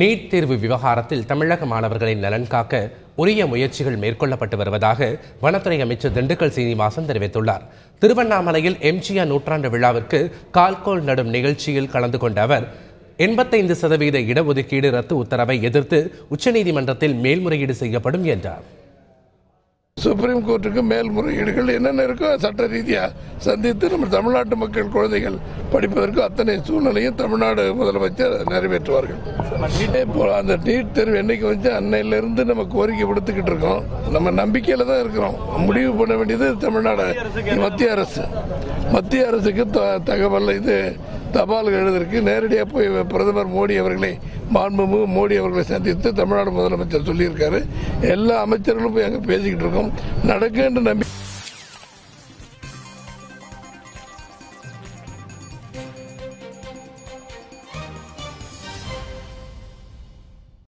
NEET தேர்வு விவகாரத்தில் தமிழக மாணவர்களின் நலன் காக்க உரிய முயற்சிகள் மேற்கொள்ளப்பட்டு வருவதாக வனத்துறை அமைச்சர் திண்டுக்கல் சீனிவாசன் தெரிவித்துள்ளார். திருவண்ணாமலையில் எம்ஜிஆர் நூற்றாண்டு விழாவிற்கு கால்கோல் நடும் நிகழ்ச்சியில் கலந்து கொண்ட அவர் எண்பத்தைந்து சதவீத இடஒதுக்கீடு ரத்து உத்தரவை எதிர்த்து உச்சநீதிமன்றத்தில் மேல்முறையீடு செய்யப்படும் என்றார். சுப்ரீம் கோர்ட்டுக்கு மேல்முறையீடுகள் என்னென்ன இருக்கோ சட்ட ரீதியாக சந்தித்து நம்ம தமிழ்நாட்டு மக்கள் குழந்தைகள் படிப்பதற்கு அத்தனை சூழ்நிலையும் தமிழ்நாடு முதலமைச்சர் நிறைவேற்றுவார்கள். இப்போ அந்த நீட் தேர்வு என்னைக்கு வந்து அன்னையிலிருந்து நம்ம கோரிக்கை விடுத்துக்கிட்டு இருக்கோம். நம்ம நம்பிக்கையில் தான் இருக்கிறோம். முடிவு பண்ண வேண்டியது தமிழ்நாடு மத்திய அரசு. மத்திய அரசுக்கு த- தகவல் இது தபால் எழுதற்கு நேரடியாக போய் பிரதமர் மோடி அவர்களை மாண்புமிகு மோடி அவர்களை சந்தித்து தமிழ்நாடு முதலமைச்சர் சொல்லியிருக்காரு. எல்லா அமைச்சர்களும் போய் அங்கே பேசிக்கிட்டு இருக்கோம். നടക്കേണ്ട നബി